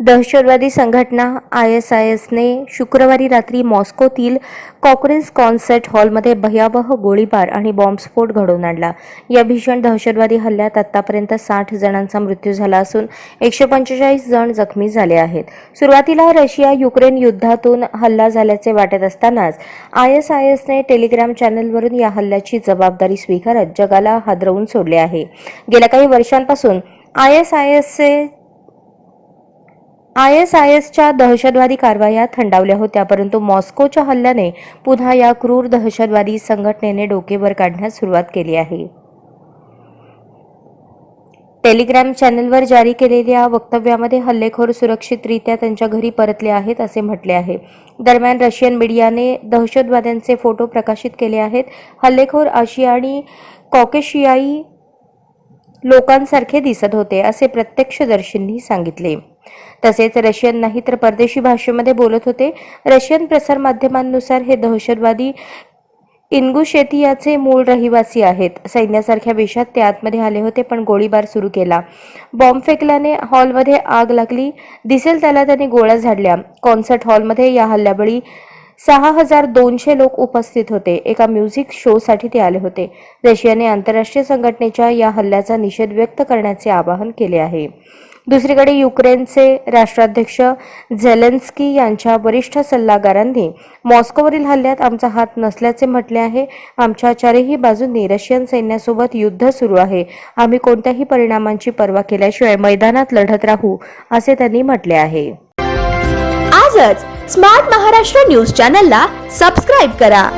दहशतवादी संघटना I S I एसने शुक्रवारी रात्री मॉस्कोतील कॉक्रेस कॉन्सर्ट हॉलमध्ये भयावह गोळीबार आणि बॉम्बस्फोट घडवून आणला. या भीषण दहशतवादी हल्ल्यात आतापर्यंत साठ जणांचा मृत्यू झाला असून एकशे पंचेचाळीस जण जखमी झाले आहेत. सुरुवातीला रशिया युक्रेन युद्धातून हल्ला झाल्याचे वाटत असतानाच आय एस आय एसने टेलिग्राम चॅनलवरून या हल्ल्याची जबाबदारी स्वीकारत जगाला हादरवून सोडले आहे. गेल्या काही वर्षांपासून आय एस आय एसचे आय एस आय एसच्या दहशतवादी कारवाया थंडावल्या होत्या परंतु मॉस्कोच्या हल्ल्याने पुन्हा या क्रूर दहशतवादी संघटनेने डोकेवर काढण्यास सुरुवात केली आहे. टेलिग्राम चॅनलवर जारी केलेल्या वक्तव्यामध्ये हल्लेखोर सुरक्षितरित्या त्यांच्या घरी परतले आहेत असे म्हटले आहे. दरम्यान रशियन मीडियाने दहशतवाद्यांचे फोटो प्रकाशित केले आहेत. हल्लेखोर आशिया आणि कॉकेशियाई लोकांसारखे दिसत होते असे प्रत्यक्षदर्शींनी सांगितले. तसेच रशियन नाही तर परदेशी भाषेमध्ये बोलत होते. रशियन प्रसारमाध्यमांनुसार हे दहशतवादी इन्गुशेतियाचे मूळ रहिवासी आहेत. सैन्यासारख्या वेशात ते आतमध्ये आले होते पण गोळीबार सुरू केला. बॉम्ब फेकल्याने हॉलमध्ये आग लागली. दिसेल त्याला त्यांनी गोळ्या झाडल्या. कॉन्सर्ट हॉलमध्ये या हल्ल्याबळी सहा हजार दोनशे लोक उपस्थित होते. एका म्युझिक शोसाठी ते आले होते. रशियाने आंतरराष्ट्रीय संघटनेच्या या हल्ल्याचा निषेध व्यक्त करण्याचे आवाहन केले आहे. दुसरीकडे युक्रेनचे राष्ट्राध्यक्ष झेलेन्स्की यांच्या वरिष्ठ सल्लागारांनी मॉस्कोवरील हल्ल्यात आमचा हात नसल्याचे म्हटले आहे. आमच्या चारही बाजूंनी रशियन सैन्यासोबत युद्ध सुरू आहे. आम्ही कोणत्याही परिणामांची पर्वा केल्याशिवाय मैदानात लढत राहू असे त्यांनी म्हटले आहे. आजच स्मार्ट महाराष्ट्र न्यूज चॅनलला सबस्क्राईब करा.